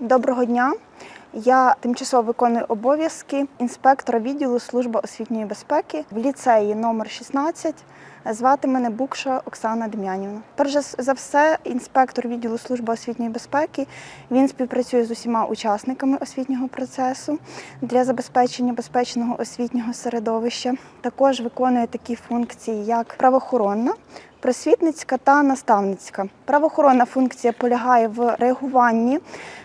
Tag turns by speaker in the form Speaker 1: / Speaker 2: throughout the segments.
Speaker 1: Доброго дня. Я тимчасово виконую обов'язки інспектора відділу служби освітньої безпеки в ліцеї номер 16. Звати мене Букша Оксана Дем'янівна. Перш за все, інспектор відділу служби освітньої безпеки він співпрацює з усіма учасниками освітнього процесу для забезпечення безпечного освітнього середовища. Також виконує такі функції, як правоохоронна, просвітницька та наставницька. Правоохоронна функція полягає в реагуванні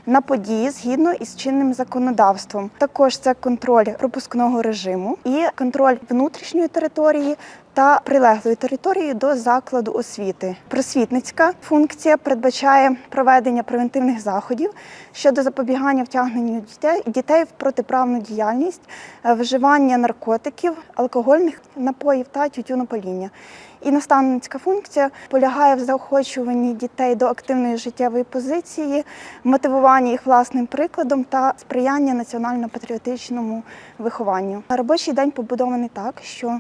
Speaker 1: на події згідно із чинним законодавством. Також це контроль пропускного режиму і контроль внутрішньої території та прилеглої території до закладу освіти. Просвітницька функція передбачає проведення превентивних заходів щодо запобігання втягненню дітей, в протиправну діяльність, е, вживання наркотиків, алкогольних напоїв та тютюнопаління. І наставницька функція полягає в заохочуванні дітей до активної життєвої позиції, мотивуванні їх власним прикладом та сприяння національно-патріотичному вихованню. Робочий день побудований так, що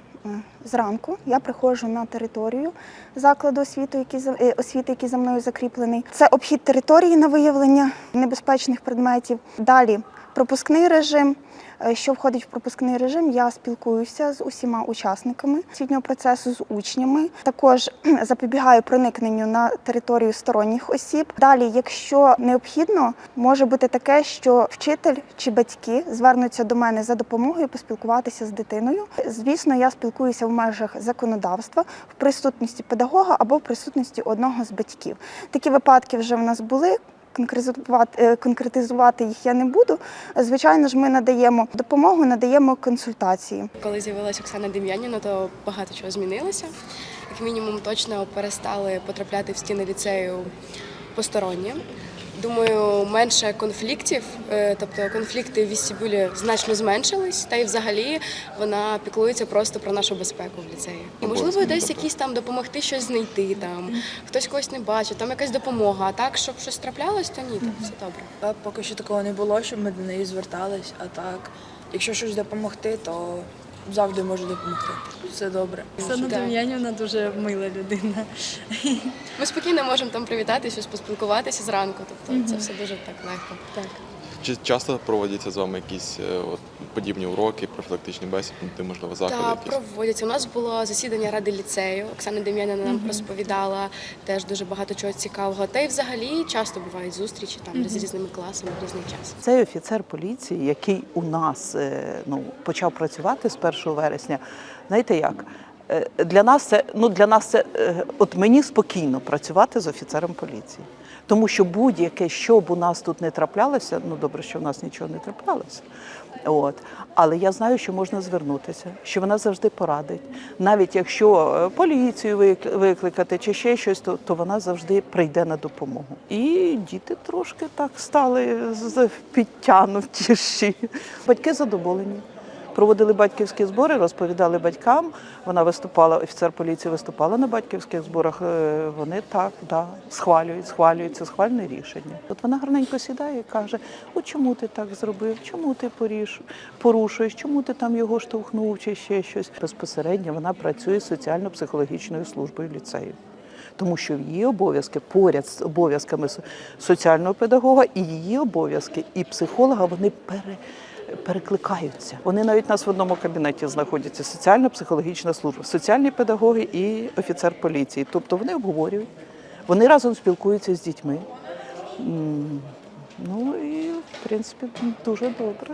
Speaker 1: зранку я приходжу на територію закладу освіти, який е, освіти, який за мною закріплений. Це обхід території на виявлення небезпечних предметів. Далі пропускний режим. Е, Що входить в пропускний режим, я спілкуюся з усіма учасниками освітнього процесу, з учнями. Також запобігаю проникненню на територію сторонніх осіб. Далі, якщо необхідно, може бути таке, що вчитель чи батьки звернуться до мене за допомогою поспілкуватися з дитиною. Звісно, я спілкуюся в межах законодавства в присутності педагога або в присутності одного з батьків. Такі випадки вже в нас були. Конкретизувати, е, конкретизувати їх я не буду. Звичайно ж, ми надаємо допомогу, надаємо консультації.
Speaker 2: Коли з'явилася Оксана Дем'яніна, то багато чого змінилося. Як мінімум, точно перестали потрапляти в стіни ліцею посторонні. Думаю, менше конфліктів, е, тобто конфлікти в вестибюлі значно зменшились, та й взагалі вона піклується просто про нашу безпеку в ліцеї. І можливо, десь якісь там допомогти щось знайти, там хтось когось не бачить, там якась допомога. А так, щоб щось траплялось, то ні, так все добре.
Speaker 3: Поки що такого не було, щоб ми до неї звертались. А так, якщо щось допомогти, то завжди можу допомогти. Все добре.
Speaker 4: Оксана. Дем'янівна дуже мила людина.
Speaker 2: Ми спокійно можемо там привітатися, щось поспілкуватися зранку. Тобто це все дуже так легко.
Speaker 4: Так.
Speaker 5: Чи часто проводяться з вами якісь е, от, подібні уроки, профілактичні бесіди, можливо, заходи
Speaker 2: Так,
Speaker 5: якісь?
Speaker 2: проводяться. У нас було засідання ради ліцею. Оксана Дем'янівна нам розповідала теж дуже багато чого цікавого. Та й взагалі часто бувають зустрічі там з різними класами в різний час.
Speaker 6: Цей офіцер поліції, який у нас е, ну, почав працювати з 1 вересня, знаєте як? Е, Для нас це ну для нас це от мені спокійно працювати з офіцером поліції, тому що будь-яке, що б у нас тут не траплялося, ну добре, що в нас нічого не траплялося. От але я знаю, що можна звернутися, що вона завжди порадить. Навіть якщо е, поліцію викликати чи ще щось, то, то вона завжди прийде на допомогу. І діти трошки так стали підтягнутіші. Батьки задоволені. Проводили батьківські збори, розповідали батькам. Вона виступала, офіцер поліції виступала на батьківських зборах. Е, Вони так, да, схвалюють, схвалюють це схвальне рішення. От вона гарненько сідає і каже: О, чому ти так зробив? Чому ти порушуєш? Чому ти там його штовхнув чи ще щось? Безпосередньо вона працює з соціально-психологічною службою ліцею. Тому що її обов'язки поряд з обов'язками соціального педагога і її обов'язки, і психолога вони пере, перекликаються. Вони навіть у нас в одному кабінеті знаходяться соціально-психологічна служба, соціальні педагоги і офіцер поліції. Тобто вони обговорюють, вони разом спілкуються з дітьми. Ну і в принципі дуже добре.